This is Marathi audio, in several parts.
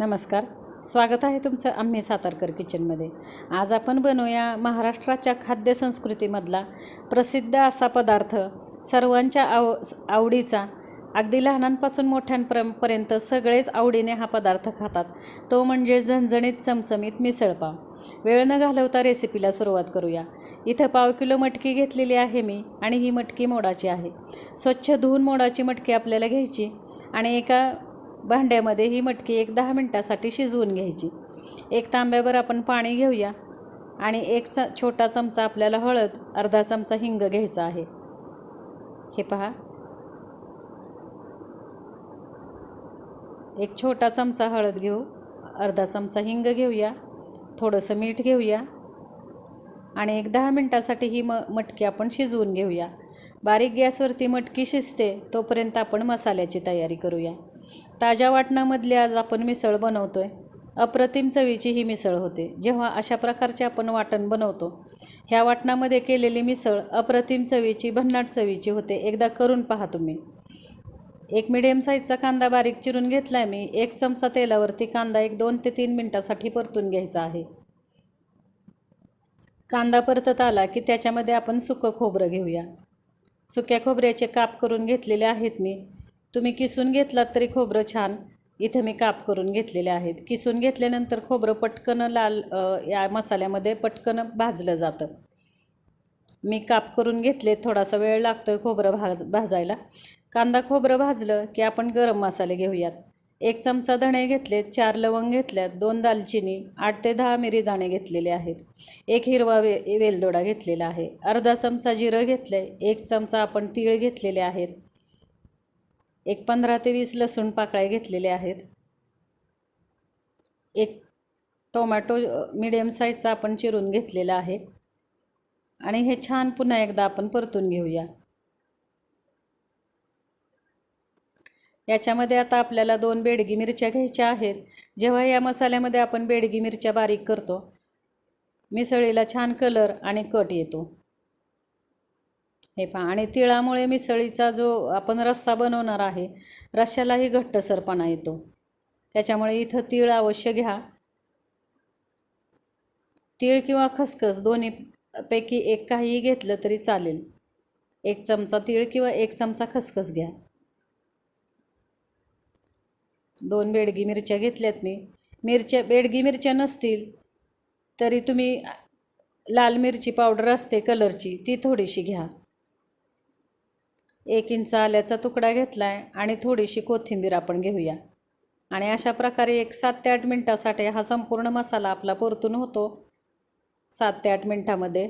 नमस्कार. स्वागत आहे तुमचं आम्ही सातारकर किचनमध्ये. आज आपण बनवूया महाराष्ट्राच्या खाद्यसंस्कृतीमधला प्रसिद्ध असा पदार्थ सर्वांच्या आव आवडीचा. अगदी लहानांपासून मोठ्यांपर्यंत सगळेच आवडीने हा पदार्थ खातात. तो म्हणजे झणझणीत चमचमीत मिसळपाव वेळ न घालवता रेसिपीला सुरुवात करूया. इथं पाव किलो मटकी घेतलेली आहे मी आणि ही मटकी मोडाची आहे. स्वच्छ धुवून मोडाची मटकी आपल्याला घ्यायची आणि एका भांड्यामध्ये ही मटकी एक दहा मिनटासाठी शिजवून घ्यायची. एक तांब्यावर आपण पाणी घेऊया आणि एक च छोटा चमचा आपल्याला हळद अर्धा चमचा हिंग घ्यायचा आहे. हे पहा. एक छोटा चमचा हळद घेऊ अर्धा चमचा हिंग घेऊया थोडंसं मीठ घेऊया आणि एक दहा मिनटासाठी ही म मटकी आपण शिजवून घेऊया. बारीक गॅसवरती मटकी शिजते तोपर्यंत आपण मसाल्याची तयारी करूया. ताज्या वाटणामधली आज आपण मिसळ बनवतो आहे अप्रतिम चवीची ही मिसळ होते. जेव्हा अशा प्रकारचे आपण वाटण बनवतो ह्या वाटणामध्ये केलेली मिसळ अप्रतिम चवीची भन्नाट चवीची होते. एकदा करून पहा तुम्ही. एक मिडियम साईजचा कांदा बारीक चिरून घेतला आहे मी. एक चमचा तेलावरती कांदा एक दोन ते तीन मिनटासाठी परतून घ्यायचा आहे. कांदा परतत आला की त्याच्यामध्ये आपण सुकं खोबरं घेऊया. सुक्या खोबऱ्याचे काप करून घेतलेले आहेत मी. तुम्ही किसून घेतलात तरी खोबरं छान. इथं मी काप करून घेतलेले आहेत. किसून घेतल्यानंतर खोबरं पटकन लाल या मसाल्यामध्ये पटकन भाजलं जातं. मी काप करून घेतले. थोडासा वेळ लागतो आहे खोबरं भाज भाजायला. कांदा खोबरं भाजलं की आपण गरम मसाले घेऊयात. एक चमचा धणे घेतलेत चार लवंग घेतल्यात दोन दालचिनी आठ ते दहा मिरी दाणे घेतलेले आहेत. एक हिरवा वे वेलदोडा घेतलेला आहे. अर्धा चमचा जिरं घेतलं आहे एक चमचा आपण तीळ घेतलेले आहेत. एक पंधरा ते वीस लसूण पाकळ्या घेतलेले आहेत. एक टोमॅटो मिडियम साईजचा आपण चिरून घेतलेला आहे. आणि हे छान पुन्हा एकदा आपण परतून घेऊया. याच्यामध्ये आता आपल्याला दोन बेडगी मिरच्या घ्यायच्या आहेत. जेव्हा या मसाल्यामध्ये आपण बेडगी मिरच्या बारीक करतो मिसळीला छान कलर आणि कट येतो. हे पहा आणि तिळामुळे मिसळीचा जो आपण रस्सा बनवणार आहे रश्श्यालाही घट्टसरपणा येतो. त्याच्यामुळे इथं तीळ अवश्य घ्या. तीळ किंवा खसखस दोन्हीपैकी एक काहीही घेतलं तरी चालेल. एक चमचा तीळ किंवा एक चमचा खसखस घ्या. दोन बेडगी मिरच्या घेतल्यात मी. मिरच्या बेडगी मिरच्या नसतील तरी तुम्ही लाल मिरची पावडर असते कलरची ती थोडीशी घ्या. एक इंच आल्याचा तुकडा घेतला आहे आणि थोडीशी कोथिंबीर आपण घेऊया. आणि अशा प्रकारे एक सात ते आठ मिनटासाठी हा संपूर्ण मसाला आपला परतून होतो. सात ते आठ मिनटामध्ये.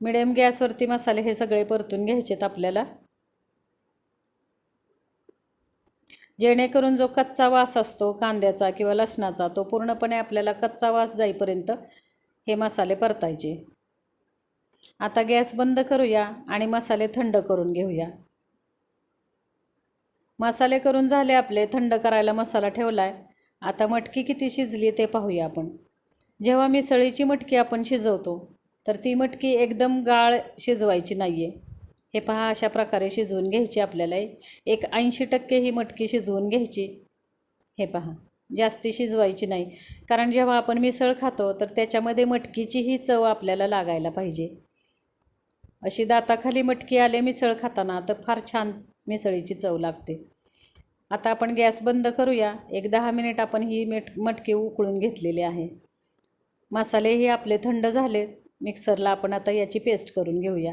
मिडियम गॅसवरती मसाले हे सगळे परतून घ्यायचेत आपल्याला. जेणेकरून जो कच्चा वास असतो कांद्याचा किंवा लसणाचा तो पूर्णपणे आपल्याला कच्चा वास जाईपर्यंत हे मसाले परतायचे. आता गॅस बंद करूया आणि मसाले थंड करून घेऊया. मसाले करून झाले आपले थंड करायला मसाला ठेवला आहे आता मटकी किती शिजली ते पाहूया आपण. जेव्हा मिसळीची मटकी आपण शिजवतो तर ती मटकी एकदम गाळ शिजवायची नाही आहे हे पहा अशा प्रकारे शिजवून घ्यायची आपल्याला. एक ऐंशी टक्के ही मटकी शिजवून घ्यायची. हे पहा जास्ती शिजवायची नाही. कारण जेव्हा आपण मिसळ खातो तर त्याच्यामध्ये मटकीची ही चव आपल्याला लागायला पाहिजे. अशी दाताखाली मटकी आले मिसळ खाताना तर फार छान मिसळीची चव लागते. आता आपण गॅस बंद करूया. एक दहा मिनिट आपण ही मिठ मटकी उकळून घेतलेली आहे. मसालेही आपले थंड झाले मिक्सरला आपण आता याची पेस्ट करून घेऊया.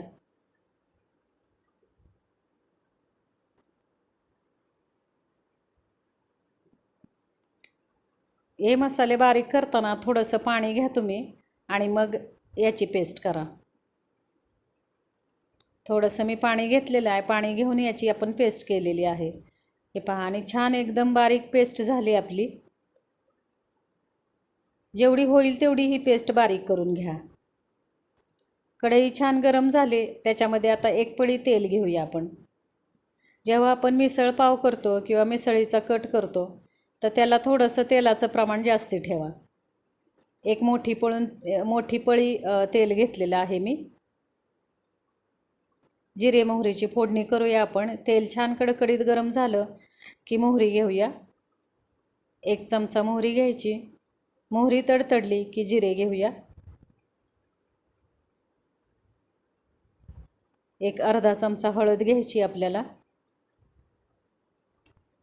हे मसाले बारीक करताना थोडंसं पाणी घ्या तुम्ही आणि मग याची पेस्ट करा. थोडंसं मी पाणी घेतलेलं आहे. पाणी घेऊन याची आपण पेस्ट केलेली आहे. हे पहा आणि छान एकदम बारीक पेस्ट झाली आपली. जेवढी होईल तेवढी ही पेस्ट बारीक करून घ्या. कढई छान गरम झाले. त्याच्यामध्ये आता एक पडी तेल घेऊया आपण. जेव्हा आपण मिसळ पाव करतो किंवा मिसळीचा कट करतो तर त्याला थोडंसं तेलाचं प्रमाण जास्ती ठेवा. एक मोठी पळून मोठी पळी तेल घेतलेलं आहे मी. जिरे मोहरीची फोडणी करूया आपण. तेल छान कडकडीत गरम झालं की मोहरी घेऊया. एक चमचा मोहरी घ्यायची. मोहरी तडतडली की जिरे घेऊया. एक अर्धा चमचा हळद घ्यायची आपल्याला.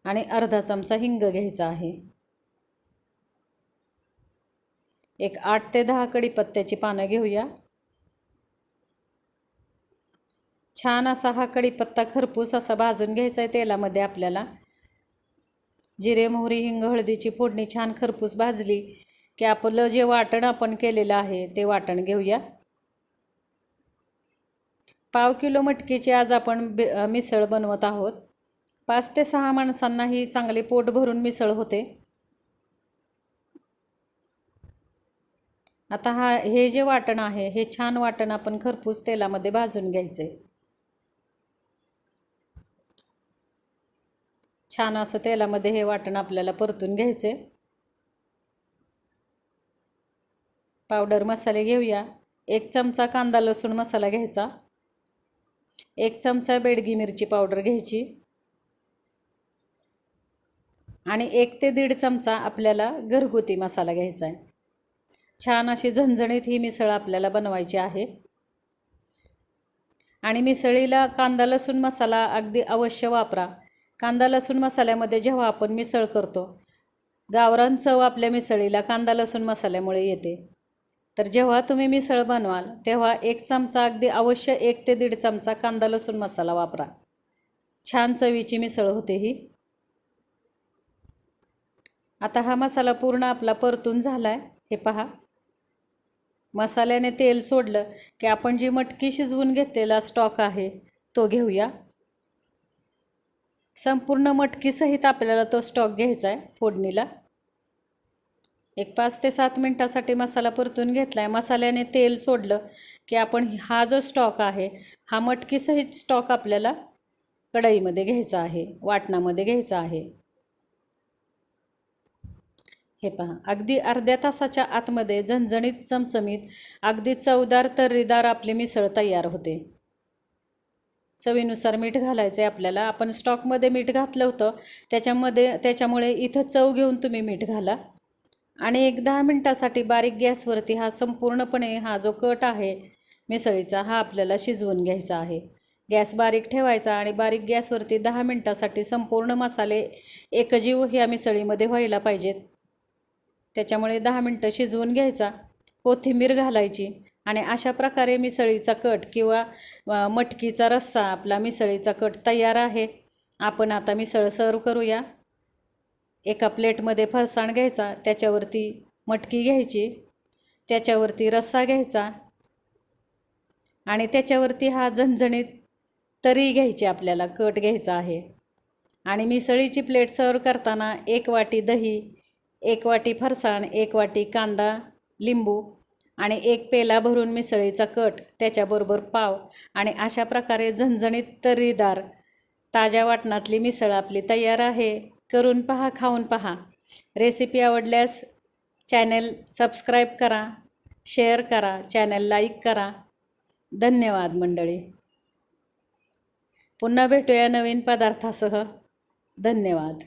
आणि अर्धा चमचा हिंग घ्यायचा आहे. एक आठ ते दहा कढीपत्त्याची पानं घेऊया. छान असा हा कढीपत्ता खरपूस असा भाजून घ्यायचा आहे तेलामध्ये आपल्याला. जिरे मोहरी हिंग हळदीची फोडणी छान खरपूस भाजली की आपलं जे वाटण आपण केलेलं आहे ते वाटण घेऊया. पाव किलो मटकीची आज आपण बे मिसळ बनवत आहोत. पाच ते सहा माणसांना ही चांगली पोट भरून मिसळ होते. आता हा हे जे वाटण आहे हे छान वाटण आपण खरपूस तेलामध्ये भाजून घ्यायचं. आहे छान असं तेलामध्ये हे वाटण आपल्याला परतून घ्यायचे पावडर मसाले घेऊया. एक चमचा कांदा लसूण मसाला घ्यायचा. एक चमचा बेडगी मिरची पावडर घ्यायची. आणि एक ते दीड चमचा आपल्याला घरगुती मसाला घ्यायचा आहे छान अशी झणझणीत ही मिसळ आपल्याला बनवायची आहे. आणि मिसळीला कांदा लसूण मसाला अगदी अवश्य वापरा. कांदा लसूण मसाल्यामध्ये जेव्हा आपण मिसळ करतो गावरान चव आपल्या मिसळीला कांदा लसूण मसाल्यामुळे येते. तर जेव्हा तुम्ही मिसळ बनवाल तेव्हा एक चमचा अगदी अवश्य एक ते दीड चमचा कांदा लसूण मसाला वापरा. छान चवीची मिसळ होते ही. आता हा मसाला पूर्ण आपला परतून झाला आहे हे पहा. मसाल्याने तेल सोडलं की आपण जी मटकी शिजवून घेतलेला स्टॉक आहे तो घेऊया. संपूर्ण मटकीसहित आपल्याला तो स्टॉक घ्यायचा आहे फोडणीला. एक पाच ते सात मिनटासाठी मसाला परतून घेतला आहे मसाल्याने तेल सोडलं की आपण हा जो स्टॉक आहे हा मटकीसहित स्टॉक आपल्याला कढईमध्ये घ्यायचा आहे वाटणामध्ये घ्यायचा आहे. हे पहा अगदी अर्ध्या तासाच्या आतमध्ये झणझणीत चमचमीत अगदी चवदार तर्रीदार आपली मिसळ तयार होते. चवीनुसार मीठ घालायचं आहे आपल्याला. आपण स्टॉकमध्ये मीठ घातलं होतं. त्याच्यामध्ये त्याच्यामुळे इथं चव घेऊन तुम्ही मीठ घाला. आणि एक दहा मिनटासाठी बारीक गॅसवरती हा संपूर्णपणे हा जो कट आहे मिसळीचा हा आपल्याला शिजवून घ्यायचा आहे. गॅस बारीक ठेवायचा आणि बारीक गॅसवरती दहा मिनटासाठी संपूर्ण मसाले एकजीव ह्या मिसळीमध्ये व्हायला पाहिजेत. त्याच्यामुळे दहा मिनटं शिजवून घ्यायचा. कोथिंबीर घालायची. आणि अशा प्रकारे मिसळीचा कट किंवा मटकीचा रस्सा आपला मिसळीचा कट तयार आहे. आपण आता मिसळ सर्व करूया. एका प्लेटमध्ये फरसाण घ्यायचा त्याच्यावरती मटकी घ्यायची त्याच्यावरती रस्सा घ्यायचा आणि त्याच्यावरती हा झणझणीत तरी घ्यायची आपल्याला कट घ्यायचा आहे. आणि मिसळीची प्लेट सर्व करताना एक वाटी दही एक वाटी फरसाण एक वाटी कांदा लिंबू आणि एक पेला भरून मिसळीचा कट त्याच्याबरोबर पाव आणि अशा प्रकारे झणझणीत तर्रीदार ताज्या वाटणातली मिसळ आपली तयार आहे. करून पहा खाऊन पहा. रेसिपी आवडल्यास चॅनेल सबस्क्राईब करा शेअर करा चॅनल लाईक करा. धन्यवाद मंडळी. पुन्हा भेटूया नवीन पदार्थासह. धन्यवाद.